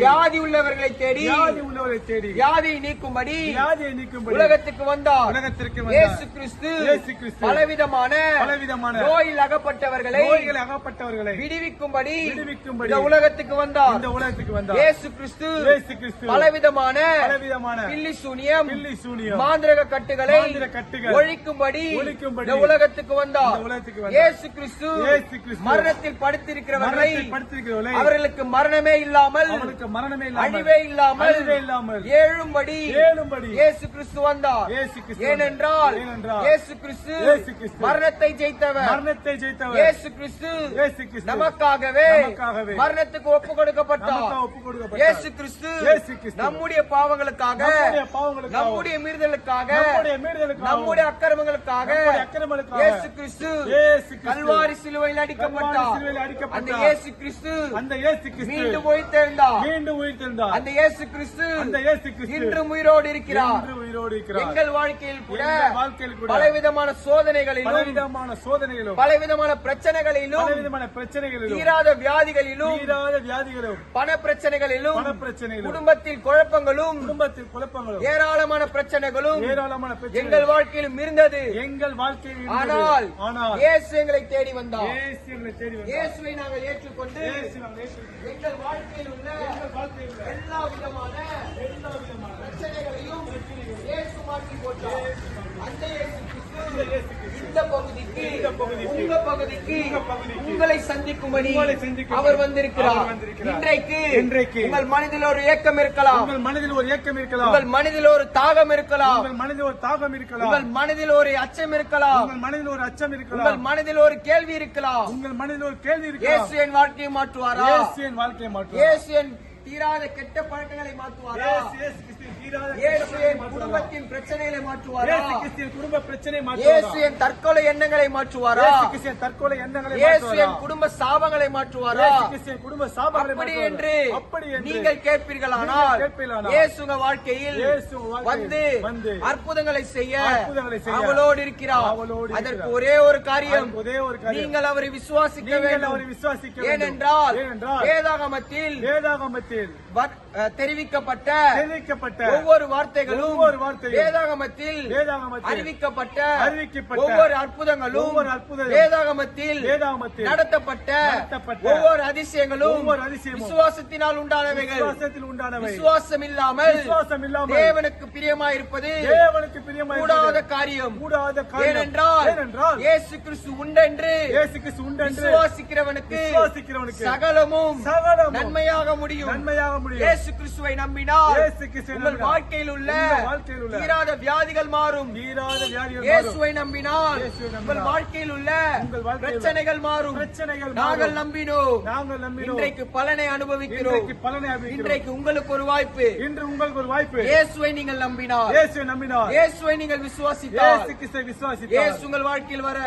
வியாதி உள்ளவர்களை தேடி வியாதி உள்ளவரை தேடி வியாதியை நீக்கும்படி வியாதியை நீக்கும்படி உலகத்துக்கு வந்தார். உலகத்திற்கு இயேசு கிறிஸ்து இயேசு கிறிஸ்து பலவிதமான பலவிதமான நோயில் அகப்பட்டவர்களை நோய்கள் அகப்பட்டவர்களை விடுவிக்கும்படி விடுவிக்கும்படி இந்த உலகத்துக்கு வந்தார். இந்த உலகத்துக்கு வந்தார். இயேசு கிறிஸ்து இயேசு கிறிஸ்து பலவிதமான பலவிதமான பில்லி சூனியம் பில்லி சூனியம் மாந்திரக கட்டுகளை மாந்திர கட்டுகள் ஒழிக்கும்படி ஒழிக்கும்படி இந்த உலகத்துக்கு வந்தார். இந்த உலகத்துக்கு வந்தார். இயேசு கிறிஸ்து இயேசு கிறிஸ்து மரணத்தில் படுத்திருக்கிறவர்களை படுத்திருக்கிறவர்களை அவர்களுக்கு மரணமே இல்லாமல் அவனுக்கு மரணமே அழிவே இல்லாமல் அழிவே இல்லாமல் ஏழும்படி ஏழும்படி இயேசு கிறிஸ்து வந்தார். இயேசு கிறிஸ்து ஏனென்றால் ஏனென்றால் இயேசு கிறிஸ்து இயேசு கிறிஸ்து மரணத்தை ஜெயித்தவர். மரணத்தை ஜெயித்தவர். இயேசு கிறிஸ்து இயேசு கிறிஸ்து நமக்காகவே நமக்காகவே மரணத்துக்கு ஒப்பு கொடுக்கப்பட்டார் நமக்காக ஒப்புக் கொடுக்கப்பட்டார். இயேசு கிறிஸ்து இயேசு கிறிஸ்து நம்முடைய பாவங்களுக்காக நம்முடைய பாவங்களுக்காக நம்முடைய மீறுதலுக்காக நம்முடைய மீறுதலுக்காக நம்முடைய அக்கிரமங்களுக்காக நம்முடைய அக்கிரமங்களுக்காக இயேசு கிறிஸ்து கல்வாரி சிலுவையில் அடிக்கப்பட்டார். கல்வாரி சிலுவையில் அடிக்கப்பட்டார். அந்த இயேசு கிறிஸ்து அந்த இயேசு கிறிஸ்து மீண்டும் உயிர்த்தெழுந்தார். மீண்டும் உயிர்த்தெழுந்தார். அந்த இயேசு கிறிஸ்து அந்த இயேசு கிறிஸ்து இன்றும் உயிரோடு இருக்கிறார். இன்று உயிரோடு இருக்கிறார். எங்கள் வாழ்க்கையில் கூட எங்கள் வாழ்க்கையில் கூட பலவிதமான சோதனைகளிலும் பலவிதமான பிரச்சனைகளிலும் பலவிதமான பிரச்சனைகளிலும் தீராத வியாதிகளிலும் தீராத வியாதிகளும் பண பிரச்சனைகளிலும் பண பிரச்சனைகளும் குடும்பத்தில் குழப்பங்களும் குடும்பத்தில் குழப்பங்களும் ஏராளமான பிரச்சனைகளும் ஏராளமான எங்கள் வாழ்க்கையிலும் இருந்தது. எங்கள் வாழ்க்கையில். ஆனால் ஆனால் இயேசு எங்களை தேடி வந்தார். இயேசுவை நாங்கள் ஏற்றுக்கொண்டு. எங்கள் வாழ்க்கையில் உள்ள எல்லா விதமான எல்லா விதமான பிரச்சனைகளையும் இயேசு மாற்றி போட்டார் அந்த இயேசு இந்த பகுதிக்கு உங்க பகுதிக்கு உங்க பகுதிக்கு, உங்களை சந்திக்கும்படி உங்களை அவர் வந்திருக்கிறார். இன்றைக்கு இன்றைக்கு உங்கள் மனதில் ஒரு ஏக்கம் இருக்கலாம். உங்கள் மனதில் ஒரு ஏக்கம் இருக்கலாம். உங்கள் மனதில் ஒரு தாகம் இருக்கலாம். உங்கள் மனதில் ஒரு தாகம் இருக்கலாம். உங்கள் மனதில் ஒரு அச்சம் இருக்கலாம். உங்கள் மனதில் ஒரு அச்சம் உங்கள் இருக்கலாம் மனதில் ஒரு கேள்வி இருக்கலாம். உங்கள் மனதில் ஒரு கேள்வி இருக்கலாம். இயேசு என் வாழ்க்கையை மாற்றுவாரா? இயேசு என் வாழ்க்கையை மாற்றுவார்? இயேசு என் தீராத கெட்ட பழக்கங்களை மாற்றுவாரா? குடும்பத்தின் பிரச்சனைகளை மாற்றுவாரா? குடும்ப பிரச்சனை மாற்றுவாரா? என் தற்கொலை எண்ணங்களை மாற்றுவாரா தற்கொலை எண்ணங்களை என் குடும்ப சாபங்களை மாற்றுவாரா குடும்ப சாபங்களை அப்படி? என்று அப்படி நீங்கள் கேட்பீர்களானால் நீங்கள் கேட்பீர்களானால் இயேசு உங்க வாழ்க்கையில் வந்து வந்து அற்புதங்களை செய்ய அவளோடு இருக்கிறார் அதற்கு. ஒரே ஒரு காரியம் ஒரே ஒரு காரியம். நீங்கள் அவரை விசுவாசிக்க வேண்டும் அவரை விசுவாசிக்க. ஏனென்றால் வேதாகமத்தில் வேதாகமத்தில் தெரிவிக்கப்பட்ட தெரிவிக்கப்பட்ட ஒவ்வொரு வார்த்தைகளும் ஒவ்வொரு வார்த்தையும் வேதாகமத்தில் வேதாகமத்தில் அறிவிக்கப்பட்ட அறிவிக்கப்பட்ட ஒவ்வொரு அற்புதங்களும் ஒவ்வொரு அற்புதங்களும் வேதாகமத்தில் வேதாகமத்தில் நடத்தப்பட்ட ஒவ்வொரு அதிசயங்களும் ஒவ்வொரு அதிசயமும் விசுவாசத்தினால் உண்டானவைகள். விசுவாசத்தில் உண்டானவை. விசுவாசம் இல்லாமல் விசுவாசம் இல்லாமல் தேவனுக்கு பிரியமாயிருப்பது தேவனுக்கு பிரியமாய் கூடாத காரியம். கூடாத காரியம். ஏனென்றால் இயேசு கிறிஸ்து உண்டென்று இயேசு கிறிஸ்து உண்டென்று விசுவாசிக்கிறவனுக்கு விசுவாசிக்கிறவனுக்கு சகலமும் சகலமும் நன்மையாக முடியும். நன்மையாக முடியும். இயேசு கிறிஸ்துவை நம்பினால் இயேசு கிறிஸ்துவை உங்கள் நம்பினால் வாழ்க்கையில் உள்ள வாழ்க்கையில் உள்ள தீராத வியாதிகள் மாறும். தீராத வியாதிகள். இயேசுவை நம்பினால் நம்பினால் உங்கள் வாழ்க்கையில் உள்ள உங்கள் பிரச்சனைகள் மாறும். பிரச்சனைகள் நாங்கள். நம்பினோம். நாங்கள் நம்பினோம். இன்றைக்கு பலனை அனுபவிக்கிறோம். இன்றைக்கு பலனை அனுபவிக்கிறோம். இன்றைக்கு உங்களுக்கு ஒரு வாய்ப்பு. இன்று உங்களுக்கு ஒரு வாய்ப்பு. இயேசுவை நீங்கள் நம்பினால். இயேசுவை நம்பினார் இயேசுவை நீங்கள் விசுவாசித்தால். இயேசு கிறிஸ்துவை விசுவாசித்தார் இயேசு உங்கள் வாழ்க்கையில் வர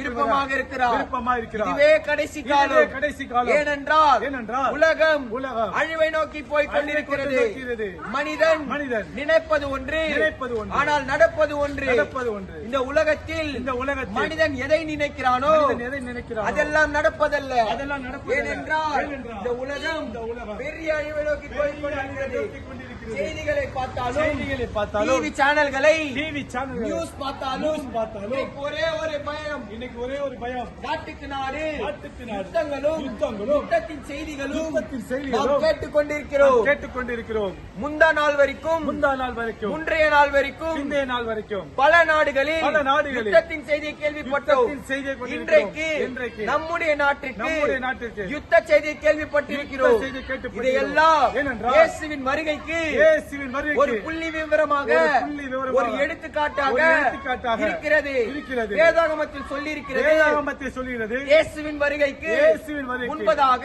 விருப்பமாக வர இருக்கிறார். விருப்பமாக இருக்கிறார். இதுவே கடைசி காலம். கடைசி காலம். ஏனென்றால் ஏனென்றால் உலகம் உலகம் அழிவை நோக்கி போய் கொண்டிருக்கிறது. மனிதன் மனிதன் நினைப்பது ஒன்று. நினைப்பது ஒன்று. ஆனால் நடப்பது ஒன்று. நடப்பது ஒன்று. இந்த உலகத்தில் இந்த உலகத்தில் மனிதன் எதை நினைக்கிறானோ எதை நினைக்கிறானோ அதெல்லாம் நடப்பதல்ல. அதெல்லாம் நடப்பதல்ல. ஏனென்றால் இந்த உலகம் இந்த உலகம் பெரிய அழிவை நோக்கி போய் கொண்டிருக்கிறது. செய்திகளை பார்த்தாலும் செய்திகளை பார்த்தாலும் டிவி சேனல்களை டிவி சேனல்கள் நியூஸ் பார்த்தாலும் பார்த்தாலும் ஒரே ஒரு பயம். இன்னைக்கு ஒரே ஒரு பயம். நாட்டுக்கு நாடு. நாட்டுக்கு நாடு. யுத்தங்களும் யுத்தங்களும். யுத்தத்தின் செய்திகளும் யுத்தத்தின் செய்திகளும் கேட்டுக் கொண்டிருக்கிறோம் கேட்டுக் கொண்டிருக்கிறோம் முந்தா நாள் வரைக்கும் முந்தா நாள் வரைக்கும் முன்றைய நாள் வரைக்கும் பிந்தைய நாள் வரைக்கும் பல நாடுகளில் பல நாடுகளில் யுத்தத்தின் செய்தியை கேள்விப்பட்டோம். செய்தியை. இன்றைக்கு இன்றைக்கு நம்முடைய நாட்டிற்கு நம்முடைய நாட்டிற்கு யுத்த செய்தியை கேள்விப்பட்டிருக்கிறோம். செய்தியை கேட்டுப்பட்டிருக்கிறோம். இதையெல்லாம் இயேசுவின் வருகைக்கு இயேசுவின் ஒரு வருகைக்கு புள்ளி விவரமாக ஒரு புள்ளி விவரமாக, ஒரு எடுத்துக்காட்டாக ஒரு எடுத்துக்காட்டாக இருக்கிறது. இருக்கிறது. வேதாகமத்தில் சொல்லி இருக்கிறது வேதாகமத்தை சொல்கிறது இயேசுவின் வருகைக்கு இயேசுவின் வருகைக்கு முன்பதாக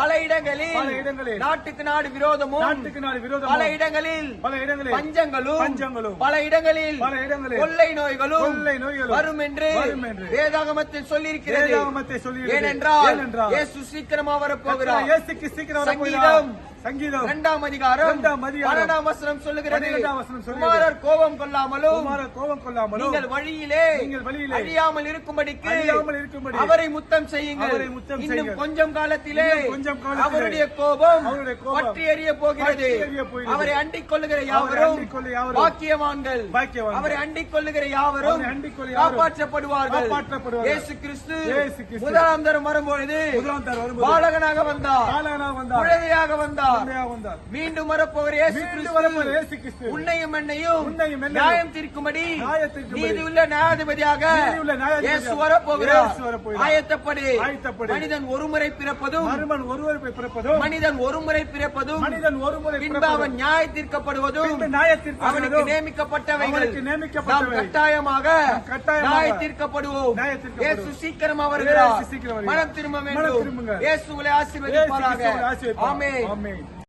பல இடங்களில் பல இடங்களில் நாட்டுக்கு நாடு விரோதமும் நாட்டுக்கு நாடு விரோதமும் பல இடங்களில் பல இடங்களில் பஞ்சங்களும் பஞ்சங்களும் பல இடங்களில் பல இடங்களில் கொள்ளை நோய்களும் கொள்ளை நோய்களும் வரும் என்று வரும் என்று வேதாகமத்தில் சொல்லியிருக்கிறது. வேதாகமத்தை சொல்கிறது. ஏனென்றால் ஏனென்றால் இயேசு சீக்கிரமா வரப்போகிறார். இயேசுக்கு சீக்கிரம் வரப்போகிறார். சங்கீதம் இரண்டாம் அதிகாரம் இரண்டாம் அதிகாரம். பன்னெண்டாம் வசனம் சொல்லுகிறது பன்னிரண்டாம் வசனம் சொல்லுகிறது. குமாரர் கோபம் கொள்ளாமலும் குமார கோபம் கொள்ளாமலும் நீங்கள் வழியிலே நீங்கள் வழியிலே அழியாமல் இருக்கும்படிக்கு அழியாமல் இருக்கும்படி அவரை முத்தம் செய்யுங்கள் அவரை முத்தம் இன்னும் செய்யுங்கள். கொஞ்சம் காலத்திலே இன்னும் கொஞ்சம் காலத்திலே அவருடைய கோபம் அவருடைய கோபம் பற்றி எறிய போகிறது. அவரை அண்டிக் கொள்ளுகிற யாவரும் பாக்கியவான்கள். அவரை அண்டிக் கொள்ளுகிற யாவரும் காப்பாற்றப்படுவார்கள். இயேசு கிறிஸ்து இயேசு கிறிஸ்து முதலாம் தரம் வரும்பொழுது பாலகனாக வந்தார் குழந்தையாக வந்தார் வந்தார். மீண்டும் இயேசு கிறிஸ்து. கிறிஸ்து. உன்னையும் என்னையும் நியாயம் தீர்க்கும்படி தீர்க்கும்படி நீதியுள்ள நியாயாதிபதியாக இயேசு வரப்போகிறார். ஆயத்தப்படு. மனிதன் ஒருமுறை பிறப்பதும் ஒருவர் பிறப்பதும் மனிதன் ஒருமுறை பிறப்பதும் மனிதன் ஒரு முறை பின்பு அவன் நியாய தீர்க்கப்படுவதும் அவனுக்கு நியமிக்கப்பட்டவைகள். கட்டாயமாக நியாய தீர்க்கப்படுவோம். இயேசு சீக்கிரமா வருகிறார். மனம் திரும்ப வேண்டும். திரும்புங்க. இயேசு உங்களை இயேசு ஆசீர்வதிப்பாராக. ஆமென். ஆமென்.